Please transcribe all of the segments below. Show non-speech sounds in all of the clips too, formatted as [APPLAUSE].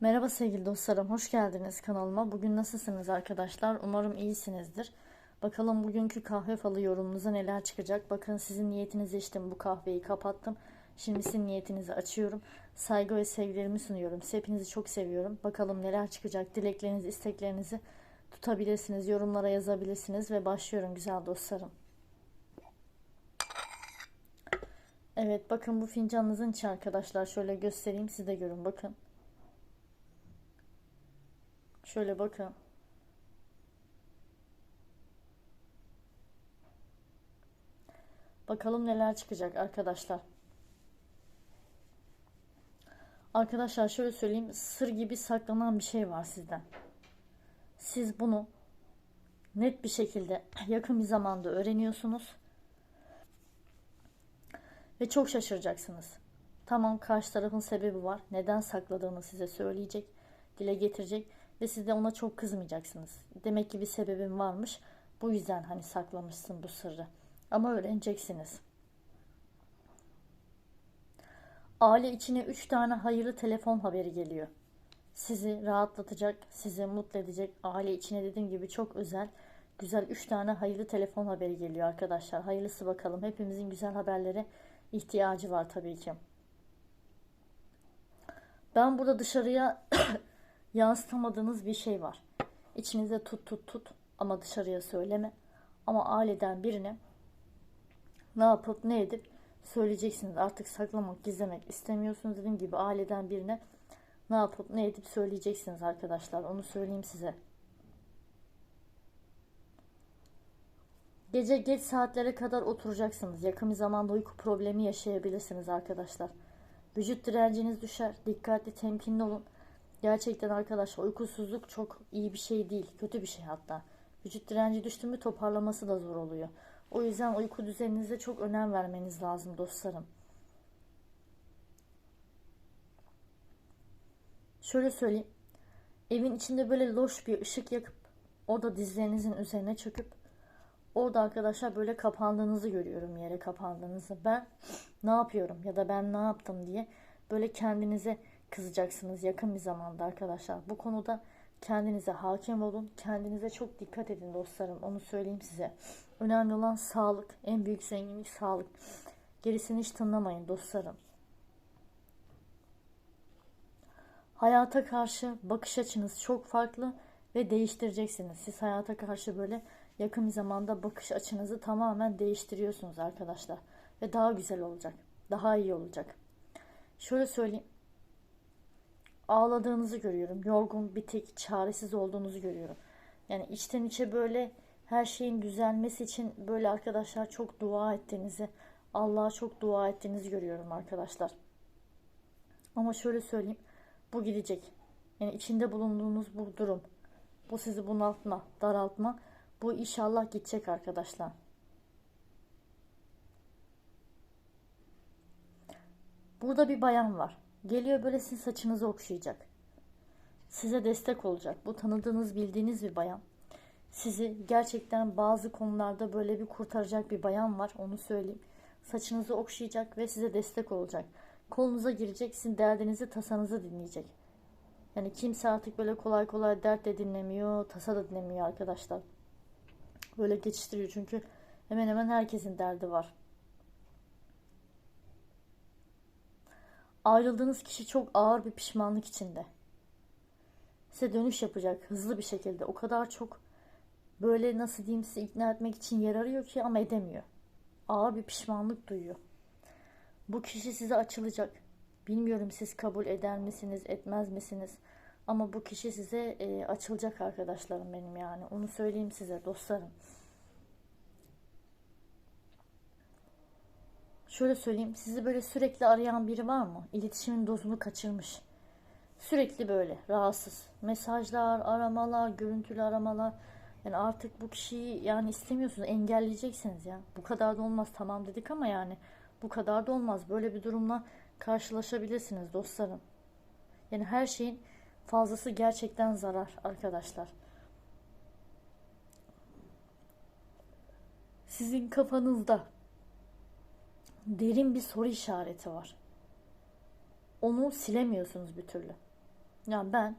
Merhaba sevgili dostlarım, hoş geldiniz kanalıma. Bugün nasılsınız arkadaşlar? Umarım iyisinizdir. Bakalım bugünkü kahve falı yorumunuza neler çıkacak. Bakın sizin niyetinizi içtim, bu kahveyi kapattım. Şimdi sizin niyetinizi açıyorum. Saygı ve sevgilerimi sunuyorum. Hepinizi çok seviyorum. Bakalım neler çıkacak. Dileklerinizi, isteklerinizi tutabilirsiniz. Yorumlara yazabilirsiniz ve başlıyorum güzel dostlarım. Evet bakın bu fincanınızın içi arkadaşlar. Şöyle göstereyim siz de görün bakın. Şöyle bakın. Bakalım neler çıkacak arkadaşlar. Arkadaşlar şöyle söyleyeyim. Sır gibi saklanan bir şey var sizden. Siz bunu net bir şekilde [CLEARS THROAT] yakın bir zamanda öğreniyorsunuz. Ve çok şaşıracaksınız. Tamam karşı tarafın sebebi var. Neden sakladığını size söyleyecek, dile getirecek ve siz de ona çok kızmayacaksınız. Demek ki bir sebebin varmış. Bu yüzden hani saklamışsın bu sırrı. Ama öğreneceksiniz. Aile içine 3 tane hayırlı telefon haberi geliyor. Sizi rahatlatacak, sizi mutlu edecek. Aile içine dediğim gibi çok özel, güzel 3 tane hayırlı telefon haberi geliyor arkadaşlar. Hayırlısı bakalım. Hepimizin güzel haberlere ihtiyacı var tabii ki. Ben burada dışarıya yansıtamadığınız bir şey var. İçinizde tut tut tut ama dışarıya söyleme. Ama aileden birine ne yapıp ne edip söyleyeceksiniz. Artık saklamak, gizlemek istemiyorsunuz. Dediğim gibi aileden birine ne yapıp ne edip söyleyeceksiniz arkadaşlar. Onu söyleyeyim size. Gece geç saatlere kadar oturacaksınız. Yakın bir zamanda uyku problemi yaşayabilirsiniz arkadaşlar. Vücut direnciniz düşer. Dikkatli, temkinli olun. Gerçekten arkadaşlar uykusuzluk çok iyi bir şey değil. Kötü bir şey hatta. Vücut direnci düştü mü toparlaması da zor oluyor. O yüzden uyku düzeninize çok önem vermeniz lazım dostlarım. Şöyle söyleyeyim. Evin içinde böyle loş bir ışık yakıp orada dizlerinizin üzerine çöküp orada arkadaşlar böyle kapandığınızı görüyorum yere kapandığınızı. Ben [SNIFFS] ne yapıyorum ya da ben ne yaptım diye böyle kendinize kızacaksınız yakın bir zamanda arkadaşlar. Bu konuda kendinize hakim olun. Kendinize çok dikkat edin dostlarım. Onu söyleyeyim size. Önemli olan sağlık. En büyük zenginlik sağlık. Gerisini hiç tınlamayın dostlarım. Hayata karşı bakış açınız çok farklı ve değiştireceksiniz. Siz hayata karşı böyle yakın bir zamanda bakış açınızı tamamen değiştiriyorsunuz arkadaşlar. Ve daha güzel olacak. Daha iyi olacak. Şöyle söyleyeyim ağladığınızı görüyorum. Yorgun, bitik, çaresiz olduğunuzu görüyorum. Yani içten içe böyle her şeyin düzelmesi için böyle arkadaşlar çok dua ettiğinizi, Allah'a çok dua ettiğinizi görüyorum arkadaşlar. Ama şöyle söyleyeyim, bu gidecek. Yani içinde bulunduğunuz bu durum, bu sizi bunaltma, daraltma, bu inşallah gidecek arkadaşlar. Burada bir bayan var. Geliyor böyle sizin saçınızı okşayacak. Size destek olacak. Bu tanıdığınız, bildiğiniz bir bayan. Sizi gerçekten bazı konularda böyle bir kurtaracak bir bayan var. Onu söyleyeyim. Saçınızı okşayacak ve size destek olacak. Kolunuza girecek, sizin derdinizi, tasanızı dinleyecek. Yani kimse artık böyle kolay kolay dert de dinlemiyor, tasa da dinlemiyor arkadaşlar. Böyle geçiştiriyor çünkü hemen hemen herkesin derdi var. Ayrıldığınız kişi çok ağır bir pişmanlık içinde. Size dönüş yapacak hızlı bir şekilde. O kadar çok böyle nasıl diyeyim size ikna etmek için yer arıyor ki ama edemiyor. Ağır bir pişmanlık duyuyor. Bu kişi size açılacak. Bilmiyorum siz kabul eder misiniz, etmez misiniz? Ama bu kişi size e, açılacak arkadaşlarım benim yani. Onu söyleyeyim size dostlarım. Şöyle söyleyeyim. Sizi böyle sürekli arayan biri var mı? İletişimin dozunu kaçırmış. Sürekli böyle rahatsız. Mesajlar, aramalar, görüntülü aramalar. Yani artık bu kişiyi yani istemiyorsunuz. Engelleyeceksiniz ya. Bu kadar da olmaz tamam dedik ama yani bu kadar da olmaz. Böyle bir durumla karşılaşabilirsiniz dostlarım. Yani her şeyin fazlası gerçekten zarar arkadaşlar. Sizin kafanızda derin bir soru işareti var. Onu silemiyorsunuz bir türlü. Yani ben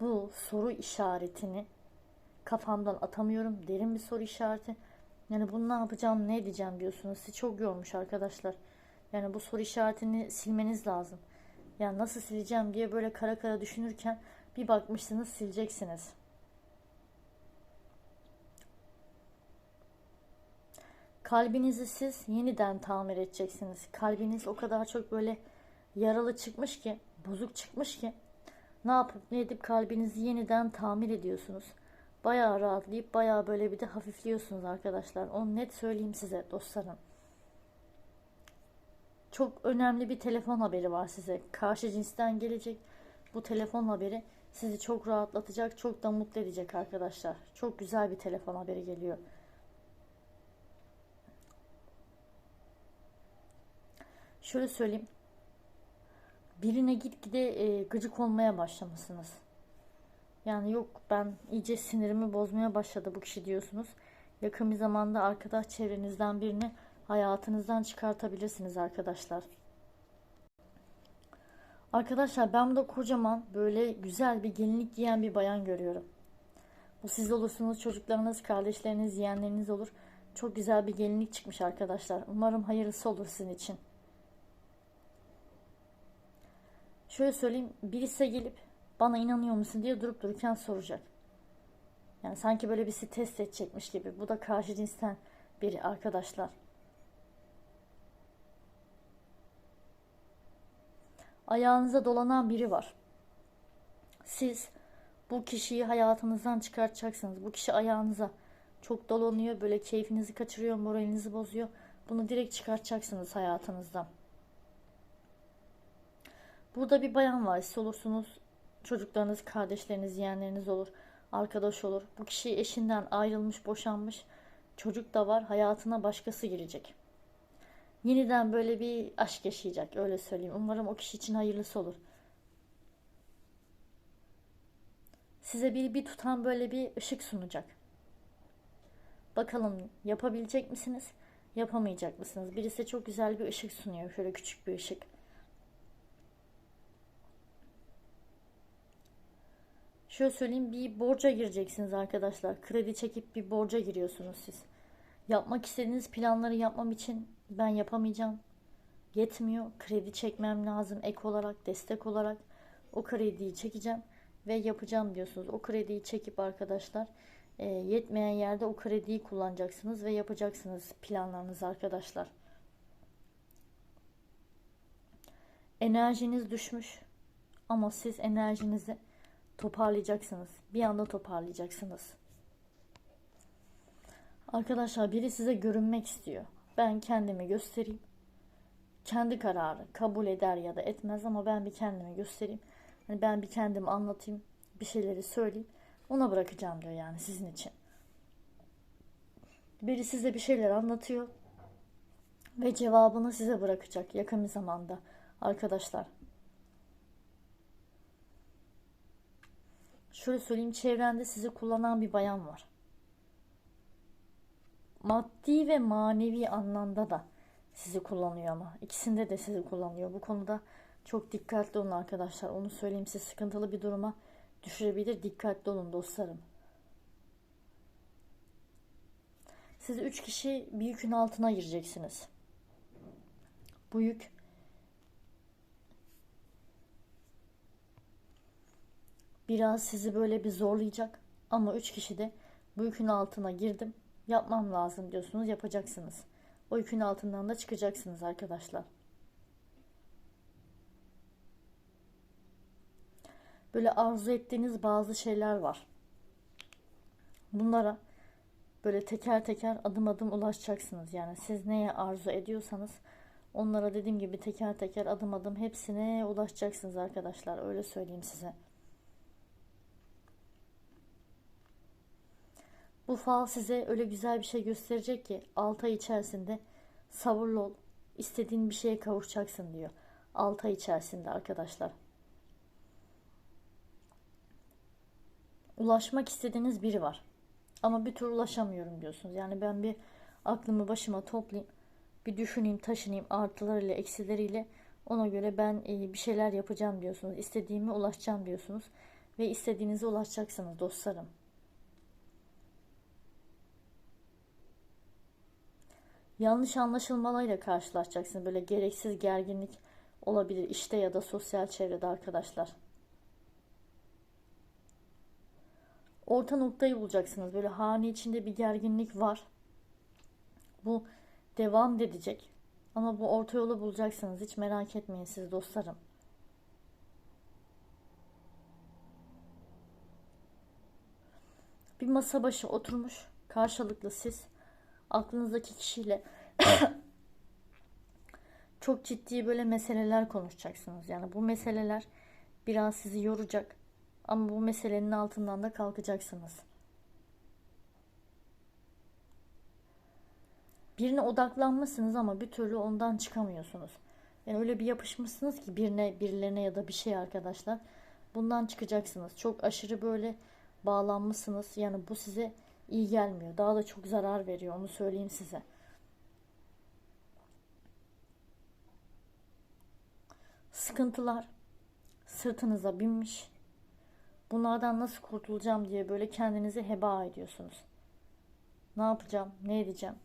bu soru işaretini kafamdan atamıyorum. Derin bir soru işareti. Yani bunu ne yapacağım, ne edeceğim diyorsunuz. Sizi çok yormuş arkadaşlar. Yani bu soru işaretini silmeniz lazım. Yani nasıl sileceğim diye böyle kara kara düşünürken bir bakmışsınız sileceksiniz. Kalbinizi siz yeniden tamir edeceksiniz. Kalbiniz o kadar çok böyle yaralı çıkmış ki, bozuk çıkmış ki ne yapıp ne edip kalbinizi yeniden tamir ediyorsunuz. Bayağı rahatlayıp bayağı böyle bir de hafifliyorsunuz arkadaşlar. Onu net söyleyeyim size dostlarım. Çok önemli bir telefon haberi var size. Karşı cinsten gelecek bu telefon haberi sizi çok rahatlatacak, çok da mutlu edecek arkadaşlar. Çok güzel bir telefon haberi geliyor. Şöyle söyleyeyim. Birine gitgide e, gıcık olmaya başlamışsınız. Yani yok ben iyice sinirimi bozmaya başladı bu kişi diyorsunuz. Yakın bir zamanda arkadaş çevrenizden birini hayatınızdan çıkartabilirsiniz arkadaşlar. Arkadaşlar ben burada kocaman böyle güzel bir gelinlik giyen bir bayan görüyorum. Bu siz olursunuz, çocuklarınız, kardeşleriniz, yeğenleriniz olur. Çok güzel bir gelinlik çıkmış arkadaşlar. Umarım hayırlısı olur sizin için. Şöyle söyleyeyim, birisi gelip bana inanıyor musun diye durup dururken soracak. Yani sanki böyle birisi test edecekmiş gibi. Bu da karşı cinsten biri arkadaşlar. Ayağınıza dolanan biri var. Siz bu kişiyi hayatınızdan çıkartacaksınız. Bu kişi ayağınıza çok dolanıyor, böyle keyfinizi kaçırıyor, moralinizi bozuyor. Bunu direkt çıkartacaksınız hayatınızdan. Burada bir bayan var. Siz olursunuz, çocuklarınız, kardeşleriniz, yeğenleriniz olur, arkadaş olur. Bu kişi eşinden ayrılmış, boşanmış. Çocuk da var. Hayatına başkası girecek. Yeniden böyle bir aşk yaşayacak. Öyle söyleyeyim. Umarım o kişi için hayırlısı olur. Size bir, bir tutan böyle bir ışık sunacak. Bakalım yapabilecek misiniz? Yapamayacak mısınız? Birisi çok güzel bir ışık sunuyor. Şöyle küçük bir ışık. Şöyle söyleyeyim bir borca gireceksiniz arkadaşlar. Kredi çekip bir borca giriyorsunuz siz. Yapmak istediğiniz planları yapmam için ben yapamayacağım. Yetmiyor. Kredi çekmem lazım ek olarak, destek olarak. O krediyi çekeceğim ve yapacağım diyorsunuz. O krediyi çekip arkadaşlar e, yetmeyen yerde o krediyi kullanacaksınız ve yapacaksınız planlarınızı arkadaşlar. Enerjiniz düşmüş ama siz enerjinizi toparlayacaksınız. Bir anda toparlayacaksınız. Arkadaşlar biri size görünmek istiyor. Ben kendimi göstereyim. Kendi kararı kabul eder ya da etmez ama ben bir kendimi göstereyim. Hani ben bir kendimi anlatayım, bir şeyleri söyleyeyim. Ona bırakacağım diyor yani sizin için. Biri size bir şeyler anlatıyor ve cevabını size bırakacak yakın bir zamanda arkadaşlar. Şöyle söyleyeyim çevrende sizi kullanan bir bayan var. Maddi ve manevi anlamda da sizi kullanıyor ama ikisinde de sizi kullanıyor. Bu konuda çok dikkatli olun arkadaşlar. Onu söyleyeyim size sıkıntılı bir duruma düşürebilir. Dikkatli olun dostlarım. Siz üç kişi bir yükün altına gireceksiniz. Bu yük biraz sizi böyle bir zorlayacak. Ama üç kişi de bu yükün altına girdim. Yapmam lazım diyorsunuz. Yapacaksınız. O yükün altından da çıkacaksınız arkadaşlar. Böyle arzu ettiğiniz bazı şeyler var. Bunlara böyle teker teker adım adım ulaşacaksınız. Yani siz neye arzu ediyorsanız onlara dediğim gibi teker teker adım adım hepsine ulaşacaksınız arkadaşlar. Öyle söyleyeyim size. Bu fal size öyle güzel bir şey gösterecek ki 6 ay içerisinde sabırlı ol. İstediğin bir şeye kavuşacaksın diyor. 6 ay içerisinde arkadaşlar. Ulaşmak istediğiniz biri var. Ama bir türlü ulaşamıyorum diyorsunuz. Yani ben bir aklımı başıma toplayayım. Bir düşüneyim, taşınayım artılarıyla, eksileriyle. Ona göre ben e, bir şeyler yapacağım diyorsunuz. İstediğime ulaşacağım diyorsunuz. Ve istediğinize ulaşacaksınız dostlarım. Yanlış anlaşılmalarıyla karşılaşacaksınız. Böyle gereksiz gerginlik olabilir işte ya da sosyal çevrede arkadaşlar. Orta noktayı bulacaksınız. Böyle hane içinde bir gerginlik var. Bu devam edecek. Ama bu orta yolu bulacaksınız. Hiç merak etmeyin siz dostlarım. Bir masa başı oturmuş karşılıklı siz aklınızdaki kişiyle [LAUGHS] çok ciddi böyle meseleler konuşacaksınız. Yani bu meseleler biraz sizi yoracak ama bu meselenin altından da kalkacaksınız. Birine odaklanmışsınız ama bir türlü ondan çıkamıyorsunuz. Yani öyle bir yapışmışsınız ki birine, birilerine ya da bir şey arkadaşlar. Bundan çıkacaksınız. Çok aşırı böyle bağlanmışsınız. Yani bu size iyi gelmiyor. Daha da çok zarar veriyor. Onu söyleyeyim size. Sıkıntılar sırtınıza binmiş. Bunlardan nasıl kurtulacağım diye böyle kendinizi heba ediyorsunuz. Ne yapacağım? Ne edeceğim?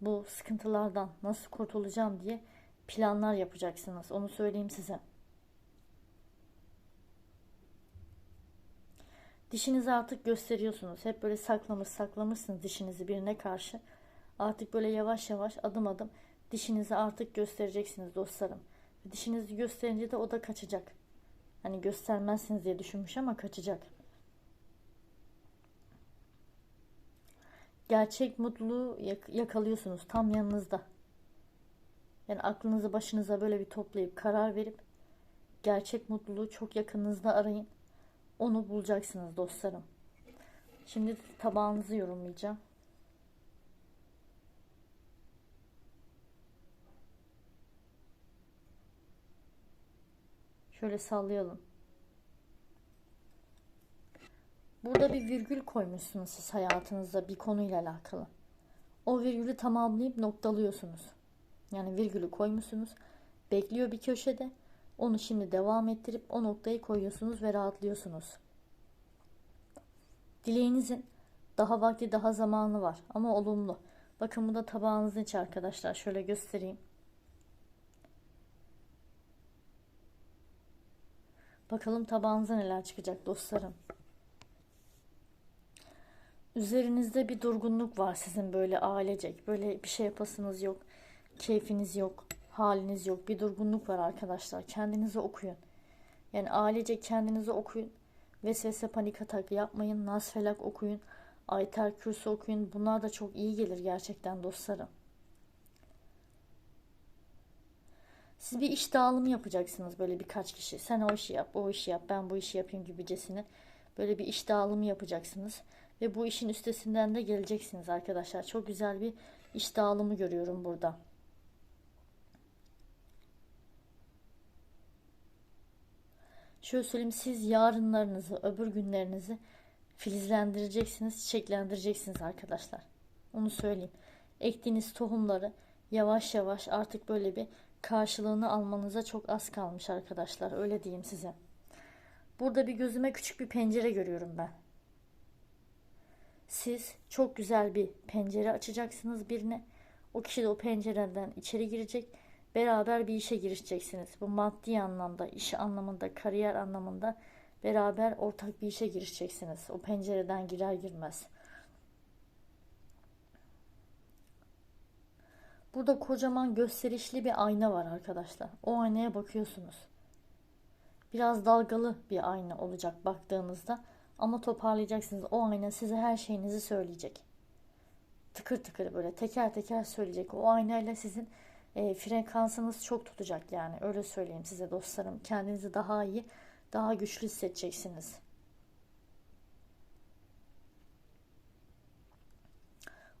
Bu sıkıntılardan nasıl kurtulacağım diye planlar yapacaksınız. Onu söyleyeyim size. Dişinizi artık gösteriyorsunuz. Hep böyle saklamış saklamışsınız dişinizi birine karşı. Artık böyle yavaş yavaş adım adım dişinizi artık göstereceksiniz dostlarım. Dişinizi gösterince de o da kaçacak. Hani göstermezsiniz diye düşünmüş ama kaçacak. Gerçek mutluluğu yak- yakalıyorsunuz tam yanınızda. Yani aklınızı başınıza böyle bir toplayıp karar verip gerçek mutluluğu çok yakınınızda arayın. Onu bulacaksınız dostlarım. Şimdi tabağınızı yorumlayacağım. Şöyle sallayalım. Burada bir virgül koymuşsunuz siz hayatınızda bir konuyla alakalı. O virgülü tamamlayıp noktalıyorsunuz. Yani virgülü koymuşsunuz. Bekliyor bir köşede. Onu şimdi devam ettirip o noktayı koyuyorsunuz ve rahatlıyorsunuz. Dileğinizin daha vakti daha zamanı var ama olumlu. Bakın bu da tabağınızın içi arkadaşlar. Şöyle göstereyim. Bakalım tabağınıza neler çıkacak dostlarım. Üzerinizde bir durgunluk var sizin böyle ailecek. Böyle bir şey yapasınız yok. Keyfiniz yok. Haliniz yok. Bir durgunluk var arkadaşlar. Kendinizi okuyun. Yani ailece kendinizi okuyun. Vesvese panik atak yapmayın. Nasfelak okuyun. Ayter kürsü okuyun. Bunlar da çok iyi gelir gerçekten dostlarım. Siz bir iş dağılımı yapacaksınız böyle birkaç kişi. Sen o işi yap, o işi yap, ben bu işi yapayım gibicesine. Böyle bir iş dağılımı yapacaksınız. Ve bu işin üstesinden de geleceksiniz arkadaşlar. Çok güzel bir iş dağılımı görüyorum burada. Şöyle söyleyeyim siz yarınlarınızı, öbür günlerinizi filizlendireceksiniz, çiçeklendireceksiniz arkadaşlar. Onu söyleyeyim. Ektiğiniz tohumları yavaş yavaş artık böyle bir karşılığını almanıza çok az kalmış arkadaşlar. Öyle diyeyim size. Burada bir gözüme küçük bir pencere görüyorum ben. Siz çok güzel bir pencere açacaksınız birine. O kişi de o pencereden içeri girecek. Beraber bir işe girişeceksiniz. Bu maddi anlamda, iş anlamında, kariyer anlamında beraber ortak bir işe girişeceksiniz. O pencereden girer girmez. Burada kocaman gösterişli bir ayna var arkadaşlar. O aynaya bakıyorsunuz. Biraz dalgalı bir ayna olacak baktığınızda ama toparlayacaksınız. O ayna size her şeyinizi söyleyecek. Tıkır tıkır böyle teker teker söyleyecek. O aynayla sizin e, frekansınız çok tutacak yani öyle söyleyeyim size dostlarım. Kendinizi daha iyi, daha güçlü hissedeceksiniz.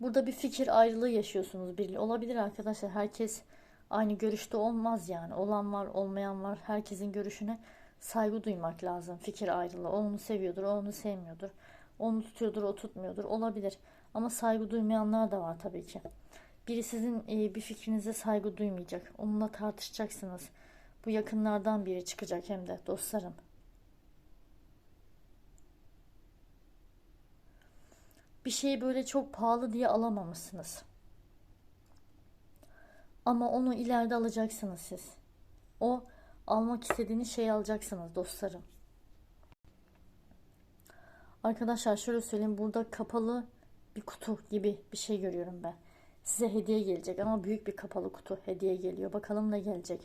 Burada bir fikir ayrılığı yaşıyorsunuz. Bir, olabilir arkadaşlar. Herkes aynı görüşte olmaz yani. Olan var, olmayan var. Herkesin görüşüne saygı duymak lazım. Fikir ayrılığı. Onu seviyordur, onu sevmiyordur. Onu tutuyordur, o tutmuyordur. Olabilir. Ama saygı duymayanlar da var tabii ki. Biri sizin e, bir fikrinize saygı duymayacak. Onunla tartışacaksınız. Bu yakınlardan biri çıkacak hem de dostlarım. Bir şeyi böyle çok pahalı diye alamamışsınız. Ama onu ileride alacaksınız siz. O almak istediğiniz şeyi alacaksınız dostlarım. Arkadaşlar şöyle söyleyeyim burada kapalı bir kutu gibi bir şey görüyorum ben. Size hediye gelecek ama büyük bir kapalı kutu hediye geliyor. Bakalım ne gelecek.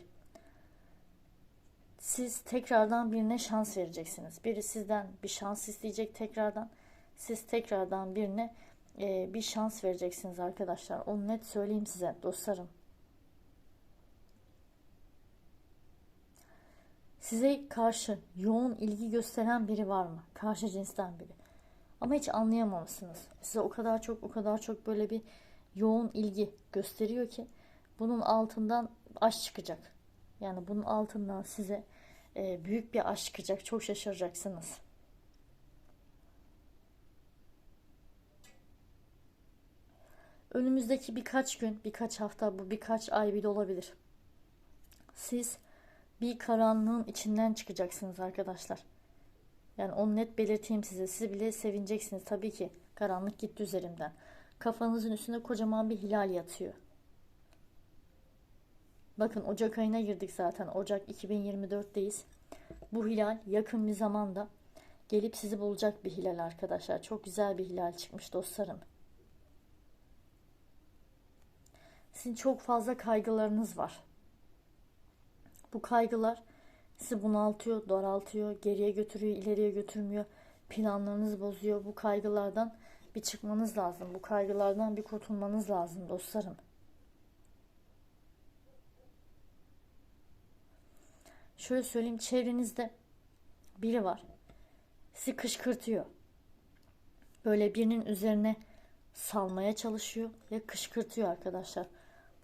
Siz tekrardan birine şans vereceksiniz. Biri sizden bir şans isteyecek tekrardan. Siz tekrardan birine e, bir şans vereceksiniz arkadaşlar. Onu net söyleyeyim size dostlarım. Size karşı yoğun ilgi gösteren biri var mı? Karşı cinsten biri. Ama hiç anlayamamışsınız. Size o kadar çok o kadar çok böyle bir yoğun ilgi gösteriyor ki bunun altından aşk çıkacak. Yani bunun altından size e, büyük bir aşk çıkacak. Çok şaşıracaksınız. Önümüzdeki birkaç gün, birkaç hafta, bu birkaç ay bile olabilir. Siz bir karanlığın içinden çıkacaksınız arkadaşlar. Yani onu net belirteyim size. Siz bile sevineceksiniz tabii ki. Karanlık gitti üzerimden. Kafanızın üstünde kocaman bir hilal yatıyor. Bakın Ocak ayına girdik zaten. Ocak 2024'teyiz. Bu hilal yakın bir zamanda gelip sizi bulacak bir hilal arkadaşlar. Çok güzel bir hilal çıkmış dostlarım. Sizin çok fazla kaygılarınız var. Bu kaygılar sizi bunaltıyor, daraltıyor, geriye götürüyor, ileriye götürmüyor. Planlarınızı bozuyor. Bu kaygılardan bir çıkmanız lazım. Bu kaygılardan bir kurtulmanız lazım dostlarım. Şöyle söyleyeyim çevrenizde biri var. Sizi kışkırtıyor. Böyle birinin üzerine salmaya çalışıyor ve kışkırtıyor arkadaşlar.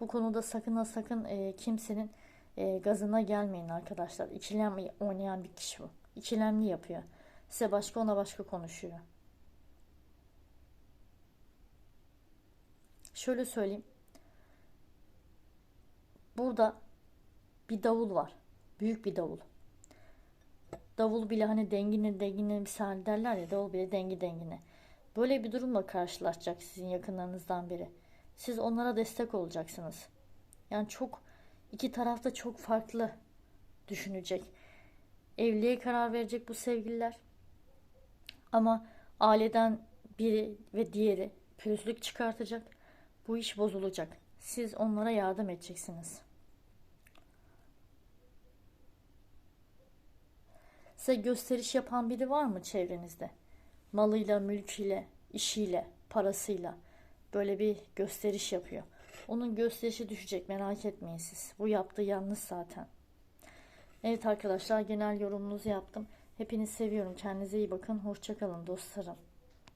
Bu konuda sakın ha sakın e, kimsenin e, gazına gelmeyin arkadaşlar. İkilem oynayan bir kişi bu. İkilemli yapıyor. Size başka ona başka konuşuyor. Şöyle söyleyeyim. Burada bir davul var. Büyük bir davul. Davul bile hani dengine dengine misal derler ya davul bile dengi dengine. Böyle bir durumla karşılaşacak sizin yakınlarınızdan biri. Siz onlara destek olacaksınız. Yani çok iki tarafta çok farklı düşünecek. Evliliğe karar verecek bu sevgililer. Ama aileden biri ve diğeri pürüzlük çıkartacak. Bu iş bozulacak. Siz onlara yardım edeceksiniz. Size gösteriş yapan biri var mı çevrenizde? Malıyla, mülküyle, işiyle, parasıyla böyle bir gösteriş yapıyor. Onun gösterişi düşecek merak etmeyin siz. Bu yaptığı yanlış zaten. Evet arkadaşlar genel yorumunuzu yaptım. Hepinizi seviyorum. Kendinize iyi bakın. Hoşçakalın dostlarım.